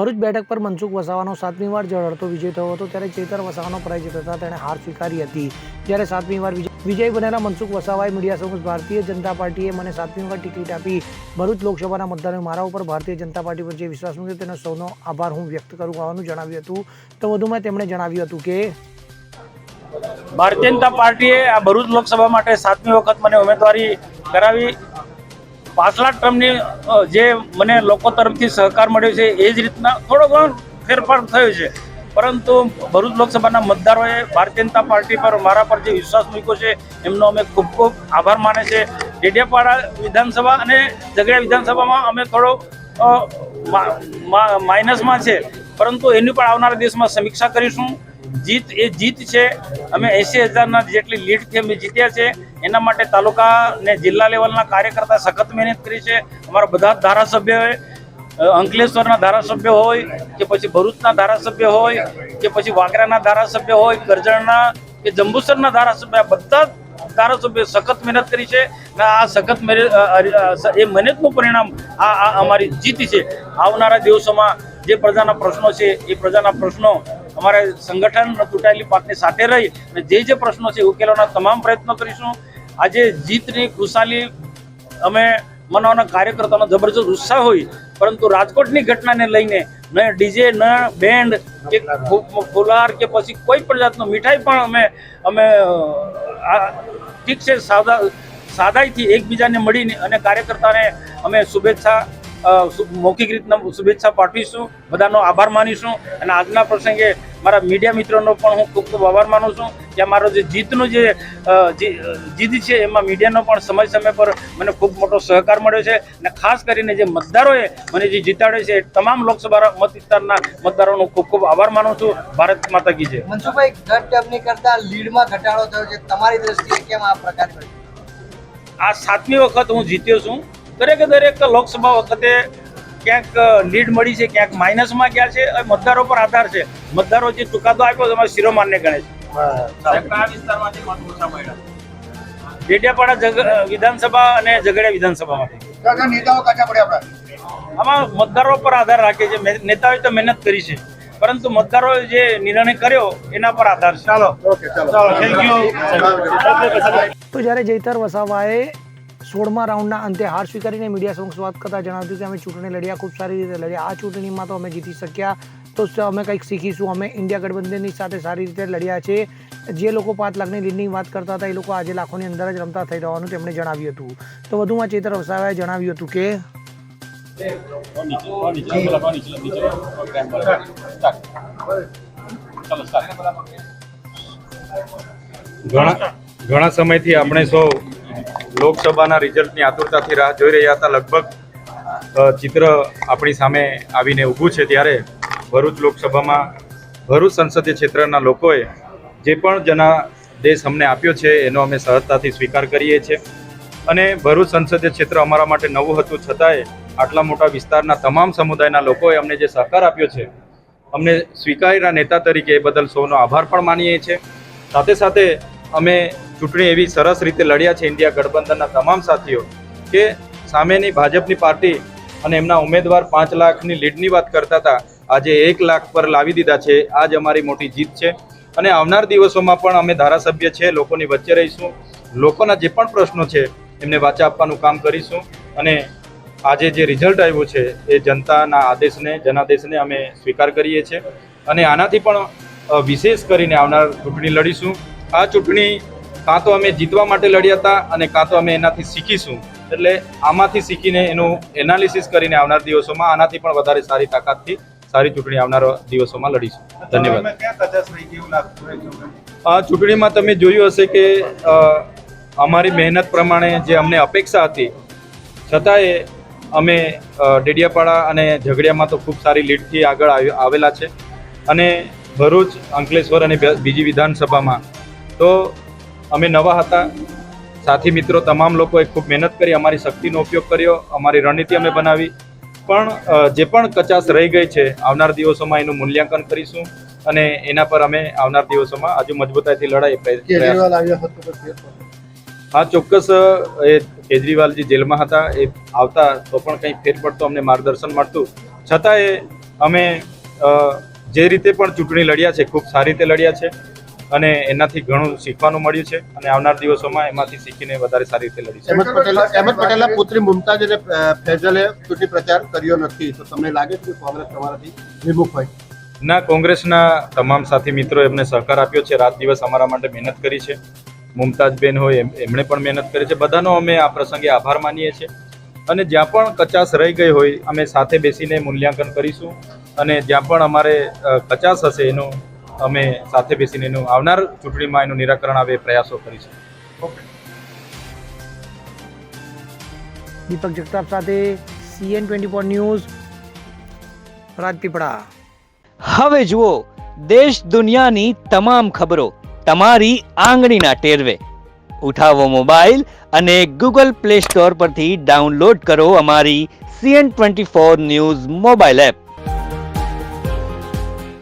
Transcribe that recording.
ભરૂચ બેઠક પર મનસુખ વસાવાનો સાતમી વાર ઝળહળતો વિજય થયો હતો ત્યારે ચેતર વસાવાનો પરાજય થતા તેણે હાર સ્વીકારી હતી. જ્યારે સાતમી વાર વિજય બનેલા મનસુખ વસાવાએ મીડિયા સમક્ષ ભારતીય જનતા પાર્ટીએ મને સાતમી વાર ટિકિટ આપી. ભરૂચ લોકસભાના મતદારોએ મારા ઉપર ભારતીય જનતા પાર્ટી પર જે વિશ્વાસ મૂક્યો તેનો સૌનો આભાર હું વ્યક્ત કરું હોવાનું જણાવ્યું હતું. તો વધુમાં તેમણે જણાવ્યું હતું કે ભારતીય જનતા પાર્ટીએ આ ભરૂચ લોકસભા માટે સાતમી વખત મને ઉમેદવારી કરાવી. પાછલા ટર્મની જે મને લોકો તરફથી સહકાર મળ્યો છે, એ જ રીતના થોડો ઘણો ફેરફાર થયો છે. પરંતુ ભરૂચ લોકસભાના મતદારોએ ભારતીય જનતા પાર્ટી પર મારા પર જે વિશ્વાસ મૂક્યો છે, એમનો અમે ખૂબ ખૂબ આભાર માને છે. ડેડિયાપાડા વિધાનસભા અને ઝઘડિયા વિધાનસભામાં અમે થોડો માઇનસમાં છે. પરંતુ એની પણ આવનારા દિવસમાં સમીક્ષા કરીશું. જીત એ જીત છે. અમે એસી હજારના જેટલી લીડથી અમે જીત્યા છે. એના માટે તાલુકા ને જિલ્લા લેવલના કાર્યકર્તા સખત મહેનત કરી છે. અમારા બધા ધારાસભ્યોએ અંકલેશ્વરના ધારાસભ્ય હોય કે પછી ભરૂચના ધારાસભ્ય હોય કે પછી વાગરાના ધારાસભ્ય હોય, કરજણના કે જંબુસરના ધારાસભ્ય બધા ધારાસભ્યો સખત મહેનત કરી છે. અને આ સખત એ મહેનતનું પરિણામ આ આ અમારી જીત છે. આવનારા દિવસોમાં જે પ્રજાના પ્રશ્નો છે, એ પ્રજાના પ્રશ્નો અમારે સંગઠન તૂટાયેલી પાકની સાથે રહી અને જે જે પ્રશ્નો છે ઉકેલવાના તમામ પ્રયત્નો કરીશું. આજે જીતની ખુશાલી અમે મનાવવાના કાર્યકર્તાનો જબરજસ્ત ઉત્સાહ હોય, પરંતુ રાજકોટની ઘટનાને લઈને ન ડીજે, ન બેન્ડ કે ફુલાર કે પછી કોઈ પણ જાતનો મીઠાઈ પણ અમે અમે ઠીક છે, સાદા, સાદાઈથી એકબીજાને મળીને અને કાર્યકર્તાને અમે શુભેચ્છા મૌખિક રીતના શુભેચ્છા પાઠવીશું બધાનો આભાર માનીશું અને આજના પ્રસંગે મારા મીડિયા મિત્રોનો પણ હું ખૂબ ખૂબ આભાર માનું છું. કે મારો જે જીતનો જે જીત છે એમાં મીડિયાનો પણ સમય સમય પર મને ખૂબ મોટો સહકાર મળ્યો છે અને ખાસ કરીને જે મતદારોએ મને જે જીતાડ્યો છે તમામ લોકસભા મત વિસ્તારના મતદારોનો ખૂબ ખૂબ આભાર માનું છું. ભારત માતા કી છે મનસુખભાઈ ગત ટર્મની કરતા લીડમાં ઘટાડો થયો છે. તમારી દ્રષ્ટિએ કેમ આ પ્રકાર બન્યું? આ સાતમી વખત હું જીત્યો છું. દરેકે દરેક લોકસભા વખતે ક્યાંક લીડ મળી છે ક્યાંક માઇનસમાં ગયા છે મતદારો પર આધાર છે. મતદારો જે ચુકાદો આપ્યો છે એમાં શિરોમાનને ગણે છે. ડેડિયાપાડા વિધાનસભા અને ઝઘડિયા વિધાનસભામાં નેતાઓ કાચા પડ્યા આપણા. આમાં મતદારો પર આધાર રાખે છે. નેતાઓએ તો મહેનત કરી છે. પરંતુ મતદારોએ જે નિર્ણય કર્યો એના પર આધાર છે. ચાલો. ઓકે ચાલો. થેન્ક યુ તો જ્યારે જયતર વસાવાએ સોળમા રાઉન્ડના અંતે હાર સ્વીકારીને મીડિયા સમક્ષ વાત કરતા જણાવ્યું કે અમે ચૂંટણી લડ્યા, ખૂબ સારી રીતે લડ્યા. આ ચૂંટણીમાં તો અમે જીતી શક્યા. તો અમે કંઈક શીખીશું. અમે ઇન્ડિયા ગઠબંધનની સાથે સારી રીતે લડ્યા છે. જે લોકો પાંચ લાખની લીડની વાત કરતા હતા એ લોકો આજે લાખોની અંદર જ રમતા થઈ રહેવાનું તેમણે જણાવ્યું હતું. તો વધુમાં ચેતર વસાવાએ જણાવ્યું હતું કે ઘણા ઘણા સમયથી આપણે સૌ લોકસભાના રિઝલ્ટની આતુરતાથી રાહ જોઈ રહ્યા હતા. લગભગ ચિત્ર આપણી સામે આવીને ઊભું છે ત્યારે ભરૂચ લોકસભામાં, ભરૂચ સંસદીય ક્ષેત્રના લોકોએ જે પણ જનાદેશ અમને આપ્યો છે એનો અમે સહજતાથી સ્વીકાર કરીએ છીએ. અને ભરૂચ સંસદીય ક્ષેત્ર અમારા માટે નવું હતું છતાંય આટલા મોટા વિસ્તારના તમામ સમુદાયના લોકોએ અમને જે સહકાર આપ્યો છે, અમને સ્વીકારેલા નેતા તરીકે એ બદલ સૌનો આભાર પણ માનીએ છીએ. સાથે સાથે અમે ચૂંટણી એવી સરસ રીતે લડ્યા છે ઇન્ડિયા ગઠબંધનના તમામ સાથીઓ કે સામેની ભાજપની પાર્ટી અને એમના ઉમેદવાર પાંચ લાખની લીડની વાત કરતા હતા, આજે એક લાખ પર લાવી દીધા છે. આ જ અમારી મોટી જીત છે. અને આવનાર દિવસોમાં પણ અમે ધારાસભ્ય છે, લોકોની વચ્ચે રહીશું. લોકોના જે પણ પ્રશ્નો છે, એમને વાચા આપવાનું કામ કરીશું. અને આજે જે રિઝલ્ટ આવ્યું છે, એ જનતાના આદેશને, જનાદેશને અમે સ્વીકાર કરીએ છીએ. અને આનાથી પણ વિશેષ કરીને આવનાર ચૂંટણી લડીશું. આ ચૂંટણી કાં તો અમે જીતવા માટે લડ્યા હતા અને કાં તો અમે એનાથી શીખીશું. એટલે આમાંથી શીખીને એનું એનાલિસિસ કરીને આવનાર દિવસોમાં આનાથી પણ વધારે સારી તાકાતથી સારી ચૂંટણી આવનાર દિવસોમાં લડીશું. ધન્યવાદ. ચૂંટણીમાં તમે જોયું હશે કે અમારી મહેનત પ્રમાણે જે અમને અપેક્ષા હતી છતાંય અમે ડેડિયાપાડા અને ઝઘડિયામાં તો ખૂબ સારી લીડથી આગળ આવી- આવેલા છે. અને ભરૂચ અંકલેશ્વર અને બીજી વિધાનસભામાં તો અમે નવા હતા. સાથી મિત્રો તમામ લોકોએ ખૂબ મહેનત કરી અમારી શક્તિનો ઉપયોગ કર્યો અમારી રણનીતિ અમે બનાવી. પણ જે પણ કચાશ રહી ગઈ છે આવનાર દિવસોમાં એનું મૂલ્યાંકન કરીશું અને એના પર અમે આવનાર દિવસોમાં હજુ મજબૂતાઈથી લડાઈ. હા ચોક્કસ એ કેજરીવાલજી જેલમાં હતા એ આવતા તો પણ કંઈ ફેર પડતો અમને માર્ગદર્શન મળતું. છતાં એ અમે જે રીતે પણ ચૂંટણી લડ્યા છે ખૂબ સારી રીતે લડ્યા છે. અને એનાથી ઘણું શીખવાનું મળ્યું છે અને આવનાર દિવસોમાં એમાંથી શીખીને વધારે સારી રીતે લડીશું અહેમદ પટેલ અહેમદ પટેલના પુત્રી મુમતાજ અને અ, ચૂંટણી પ્રચાર કર્યો નથી. તો તમને લાગે છે કે કોંગ્રેસ તમારાથી વિમુખ હોય? ના કોંગ્રેસના તમામ સાથી મિત્રો એમને સહકાર આપ્યો છે. રાત દિવસ અમારા માટે મહેનત કરી છે. મુમતાજબેન હોય એમણે પણ મહેનત કરી છે. બધાનો અમે આ પ્રસંગે આભાર માનીએ છીએ. અને જ્યાં પણ કચાશ રહી ગઈ હોય અમે સાથે બેસીને મૂલ્યાંકન કરીશું. અને જ્યાં પણ અમારે કચાસ કચાશ હશે એનું અમે સાથે બેસીને એનું આવનાર ચૂંટણીમાં એનું નિરાકરણ આવે પ્રયાસો કરીશું. દીપક જગતાપ સાથે CN twenty four news Rajpipla. હવે જુઓ દેશ દુનિયાની તમામ ખબરો તમારી આંગળીના ટેરવે. ઉઠાવો મોબાઈલ અને ગૂગલ પ્લે સ્ટોર પરથી ડાઉનલોડ કરો અમારી CN twenty four news mobile app.